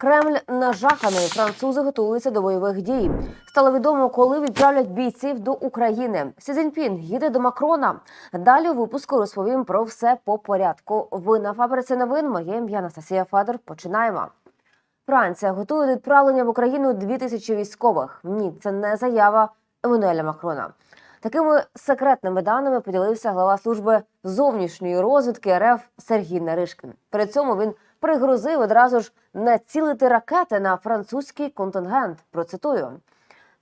Кремль нажаханий. Французи готуються до бойових дій. Стало відомо, коли відправлять бійців до України. Сі Цзіньпін їде до Макрона. Далі у випуску розповім про все по порядку. Ви на фабриці новин. Моє ім'я Анастасія Федор. Починаємо. Франція готує до відправлення в Україну 2000 військових. Ні, це не заява Еммануеля Макрона. Такими секретними даними поділився глава служби зовнішньої розвідки РФ Сергій Наришкін. При цьому він пригрозив одразу ж націлити ракети на французький контингент. Процитую.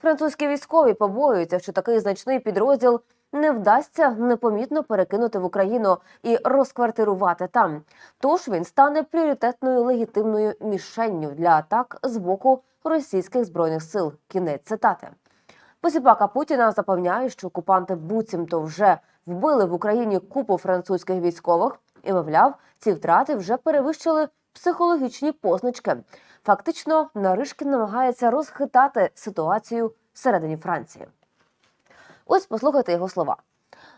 Французькі військові побоюються, що такий значний підрозділ не вдасться непомітно перекинути в Україну і розквартирувати там. Тож він стане пріоритетною легітимною мішенню для атак з боку російських збройних сил. Кінець цитати. Посіпака Путіна запевняє, що окупанти буцімто вже вбили в Україні купу французьких військових, і мовляв, ці втрати вже перевищили психологічні позначки. Фактично, Наришкін намагається розхитати ситуацію всередині Франції. Ось послухайте його слова.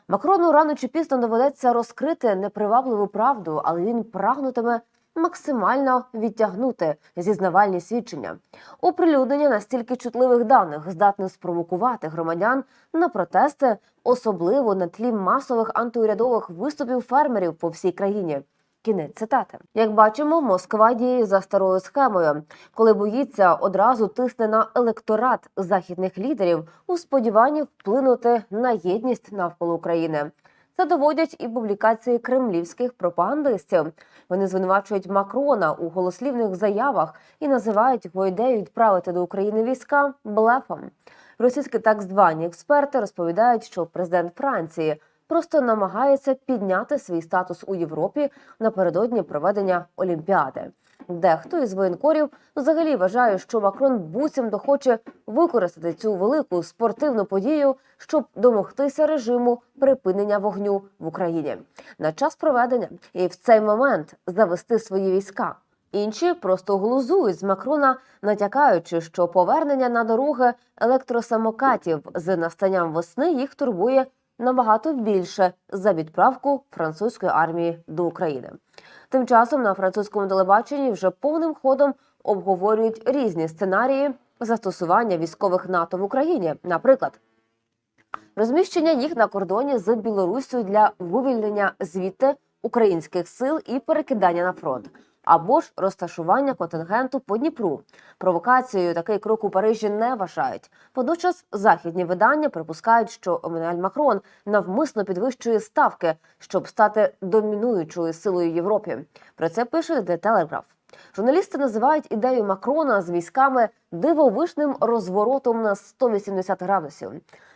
Макрону рано чи пізно доведеться розкрити непривабливу правду, але він прагнутиме максимально відтягнути зізнавальні свідчення. Оприлюднення настільки чутливих даних здатне спровокувати громадян на протести, особливо на тлі масових антиурядових виступів фермерів по всій країні. Кінець цитати. Як бачимо, Москва діє за старою схемою, коли боїться одразу тисне на електорат західних лідерів у сподіванні вплинути на єдність навколо України. Це доводять і публікації кремлівських пропагандистів. Вони звинувачують Макрона у голослівних заявах і називають його ідею відправити до України війська блефом. Російські так звані експерти розповідають, що президент Франції просто намагається підняти свій статус у Європі напередодні проведення Олімпіади. Дехто із воєнкорів взагалі вважає, що Макрон буцімто хоче використати цю велику спортивну подію, щоб домогтися режиму припинення вогню в Україні на час проведення і в цей момент завести свої війська. Інші просто глузують з Макрона, натякаючи, що повернення на дороги електросамокатів з настанням весни їх турбує набагато більше за відправку французької армії до України. Тим часом на французькому телебаченні вже повним ходом обговорюють різні сценарії застосування військових НАТО в Україні. Наприклад, розміщення їх на кордоні з Білоруссю для вивільнення звідти українських сил і перекидання на фронт. Або ж розташування контингенту по Дніпру. Провокацією такий крок у Парижі не вважають. Водночас західні видання припускають, що Еммануель Макрон навмисно підвищує ставки, щоб стати домінуючою силою в Європі. Про це пише The Telegraph. Журналісти називають ідею Макрона з військами дивовижним розворотом на 180 градусів.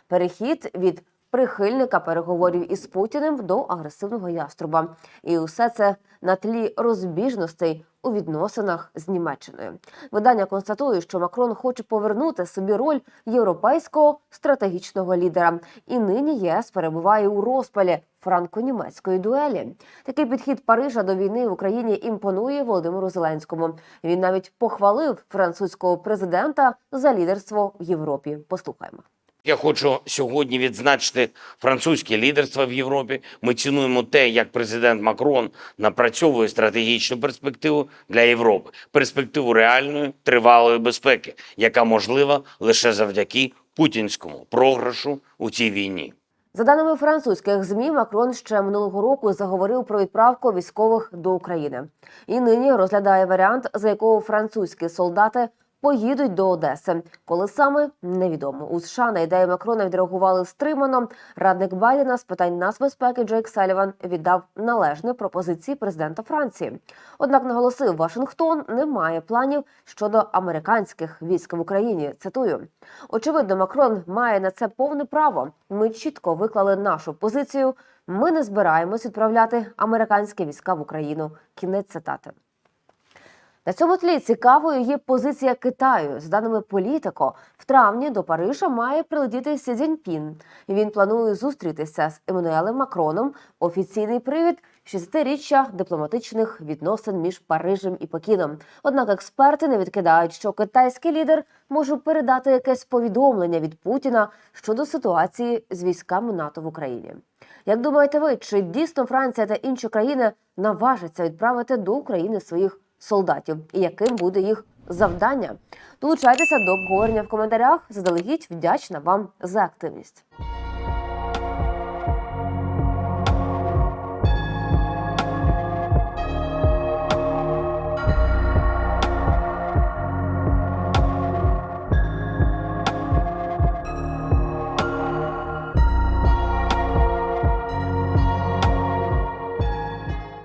Перехід від прихильника переговорів із Путіним до агресивного яструба. І усе це на тлі розбіжностей у відносинах з Німеччиною. Видання констатує, що Макрон хоче повернути собі роль європейського стратегічного лідера. І нині ЄС перебуває у розпалі франко-німецької дуелі. Такий підхід Парижа до війни в Україні імпонує Володимиру Зеленському. Він навіть похвалив французького президента за лідерство в Європі. Послухаємо. Я хочу сьогодні відзначити французьке лідерство в Європі. Ми цінуємо те, як президент Макрон напрацьовує стратегічну перспективу для Європи, перспективу реальної тривалої безпеки, яка можлива лише завдяки путінському програшу у цій війні. За даними французьких змі, Макрон ще минулого року заговорив про відправку військових до України і нині розглядає варіант, за якого французькі солдати поїдуть до Одеси. Коли саме невідомо. У США на ідею Макрона відреагували стримано. Радник Байдена з питань нацбезпеки Джейк Саліван віддав належне пропозиції президента Франції. Однак наголосив, Вашингтон не має планів щодо американських військ в Україні. Цитую: очевидно, Макрон має на це повне право. Ми чітко виклали нашу позицію. Ми не збираємось відправляти американські війська в Україну. Кінець цитати. На цьому тлі цікавою є позиція Китаю. З даними політико, в травні до Парижа має прилетіти Сі Цзіньпін. Він планує зустрітися з Еммануелем Макроном. Офіційний привід 60-річчя дипломатичних відносин між Парижем і Пекіном. Однак експерти не відкидають, що китайський лідер може передати якесь повідомлення від Путіна щодо ситуації з військами НАТО в Україні. Як думаєте ви, чи дійсно Франція та інші країни наважаться відправити до України своїх солдатів і яким буде їх завдання. Долучайтеся до обговорення в коментарях. Заздалегідь вдячна вам за активність.